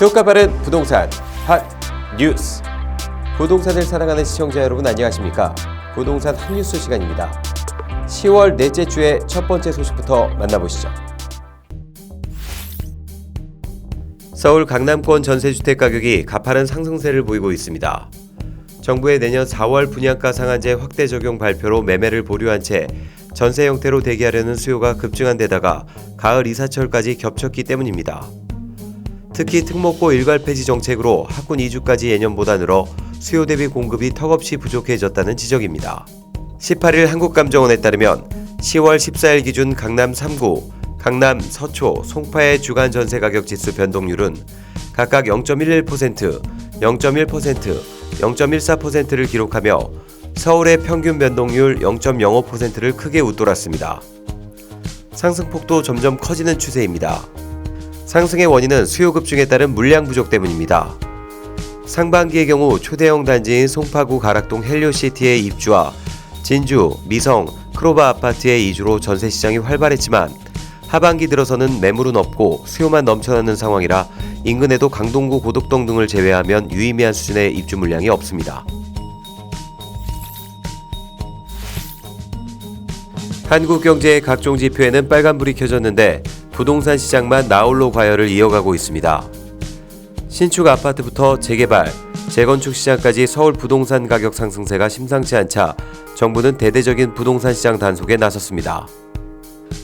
효과 빠른 부동산 핫 뉴스. 부동산을 사랑하는 시청자 여러분 안녕하십니까? 부동산 핫 뉴스 시간입니다. 10월 넷째 주의 첫 번째 소식부터 만나보시죠. 서울 강남권 전세주택 가격이 가파른 상승세를 보이고 있습니다. 정부의 내년 4월 분양가 상한제 확대 적용 발표로 매매를 보류한 채 전세 형태로 대기하려는 수요가 급증한 데다가 가을 이사철까지 겹쳤기 때문입니다. 특히 특목고 일괄 폐지 정책으로 학군 2주까지 예년보다 늘어 수요 대비 공급이 턱없이 부족해졌다는 지적입니다. 18일 한국감정원에 따르면 10월 14일 기준 강남 3구, 강남 서초, 송파의 주간 전세 가격 지수 변동률은 각각 0.11%, 0.1%, 0.14%를 기록하며 서울의 평균 변동률 0.05%를 크게 웃돌았습니다. 상승폭도 점점 커지는 추세입니다. 상승의 원인은 수요 급증에 따른 물량 부족 때문입니다. 상반기의 경우 초대형 단지인 송파구 가락동 헬리오시티의 입주와 진주, 미성, 크로바 아파트의 이주로 전세 시장이 활발했지만 하반기 들어서는 매물은 없고 수요만 넘쳐나는 상황이라 인근에도 강동구 고덕동 등을 제외하면 유의미한 수준의 입주 물량이 없습니다. 한국 경제의 각종 지표에는 빨간불이 켜졌는데 부동산 시장만 나홀로 과열을 이어가고 있습니다. 신축 아파트부터 재개발, 재건축 시장까지 서울 부동산 가격 상승세가 심상치 않자 정부는 대대적인 부동산 시장 단속에 나섰습니다.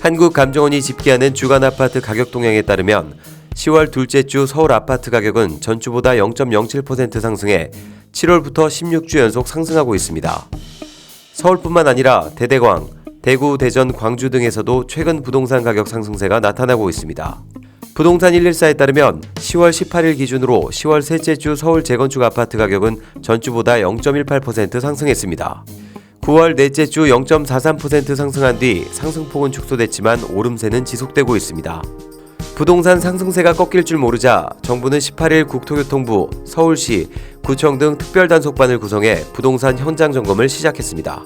한국감정원이 집계하는 주간 아파트 가격 동향에 따르면 10월 둘째 주 서울 아파트 가격은 전주보다 0.07% 상승해 7월부터 16주 연속 상승하고 있습니다. 서울뿐만 아니라 대대광, 대구, 대전, 광주 등에서도 최근 부동산 가격 상승세가 나타나고 있습니다. 부동산 114에 따르면 10월 18일 기준으로 10월 셋째 주 서울 재건축 아파트 가격은 전주보다 0.18% 상승했습니다. 9월 넷째 주 0.43% 상승한 뒤 상승폭은 축소됐지만 오름세는 지속되고 있습니다. 부동산 상승세가 꺾일 줄 모르자 정부는 18일 국토교통부, 서울시, 구청 등 특별단속반을 구성해 부동산 현장 점검을 시작했습니다.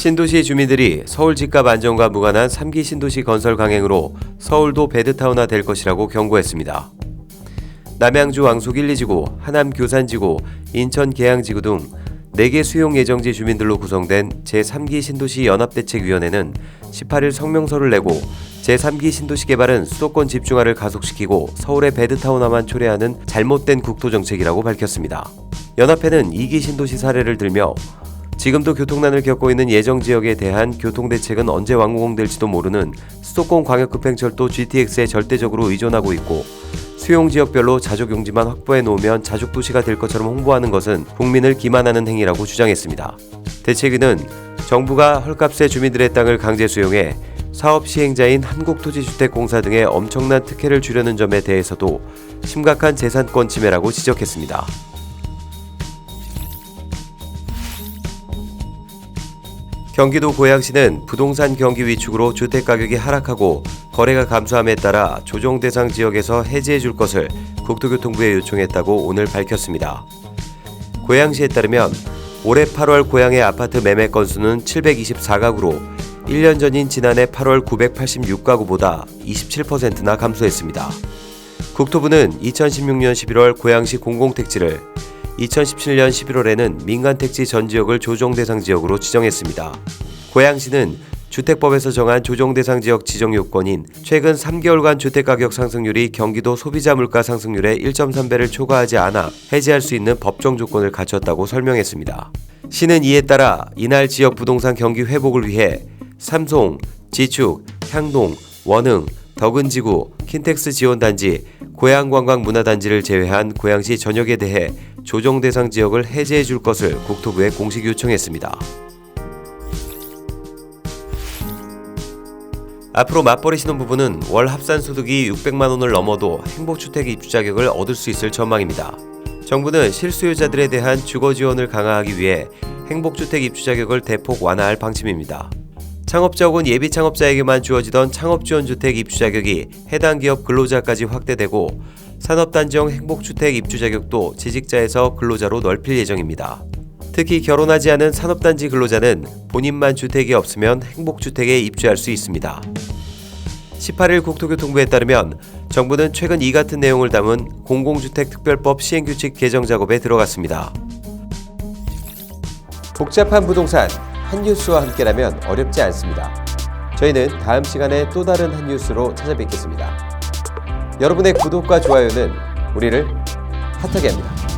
신도시 주민들이 서울 집값 안정과 무관한 3기 신도시 건설 강행으로 서울도 베드타운화 될 것이라고 경고했습니다. 남양주 왕숙 1, 2지구, 하남 교산지구, 인천 계양지구 등 4개 수용 예정지 주민들로 구성된 제3기 신도시 연합대책위원회는 18일 성명서를 내고 제3기 신도시 개발은 수도권 집중화를 가속시키고 서울의 베드타운화만 초래하는 잘못된 국토정책이라고 밝혔습니다. 연합회는 2기 신도시 사례를 들며 지금도 교통난을 겪고 있는 예정 지역에 대한 교통 대책은 언제 완공될지도 모르는 수도권 광역급행철도 GTX에 절대적으로 의존하고 있고 수용 지역별로 자족 용지만 확보해 놓으면 자족 도시가 될 것처럼 홍보하는 것은 국민을 기만하는 행위라고 주장했습니다. 대책위는 정부가 헐값에 주민들의 땅을 강제 수용해 사업 시행자인 한국토지주택공사 등의 엄청난 특혜를 주려는 점에 대해서도 심각한 재산권 침해라고 지적했습니다. 경기도 고양시는 부동산 경기 위축으로 주택 가격이 하락하고 거래가 감소함에 따라 조정 대상 지역에서 해제해 줄 것을 국토교통부에 요청했다고 오늘 밝혔습니다. 고양시에 따르면 올해 8월 고양의 아파트 매매 건수는 724가구로 1년 전인 지난해 8월 986가구보다 27%나 감소했습니다. 국토부는 2016년 11월 고양시 공공택지를 2017년 11월에는 민간택지 전 지역을 조정 대상 지역으로 지정했습니다. 고양시는 주택법에서 정한 조정 대상 지역 지정 요건인 최근 3개월간 주택가격 상승률이 경기도 소비자 물가 상승률의 1.3배를 초과하지 않아 해지할 수 있는 법정 조건을 갖췄다고 설명했습니다. 시는 이에 따라 이날 지역 부동산 경기 회복을 위해 삼송, 지축, 향동, 원흥, 덕은지구, 킨텍스 지원단지, 고양관광문화단지를 제외한 고양시 전역에 대해 조정 대상 지역을 해제해 줄 것을 국토부에 공식 요청했습니다. 앞으로 맞벌이 신혼부부는 월 합산 소득이 600만 원을 넘어도 행복주택 입주 자격을 얻을 수 있을 전망입니다. 정부는 실수요자들에 대한 주거 지원을 강화하기 위해 행복주택 입주 자격을 대폭 완화할 방침입니다. 창업자 혹은 예비 창업자에게만 주어지던 창업 지원 주택 입주 자격이 해당 기업 근로자까지 확대되고 산업단지형 행복주택 입주 자격도 재직자에서 근로자로 넓힐 예정입니다. 특히 결혼하지 않은 산업단지 근로자는 본인만 주택이 없으면 행복주택에 입주할 수 있습니다. 18일 국토교통부에 따르면 정부는 최근 이 같은 내용을 담은 공공주택특별법 시행규칙 개정 작업에 들어갔습니다. 복잡한 부동산 한 뉴스와 함께라면 어렵지 않습니다. 저희는 다음 시간에 또 다른 한 뉴스로 찾아뵙겠습니다. 여러분의 구독과 좋아요는 우리를 핫하게 합니다.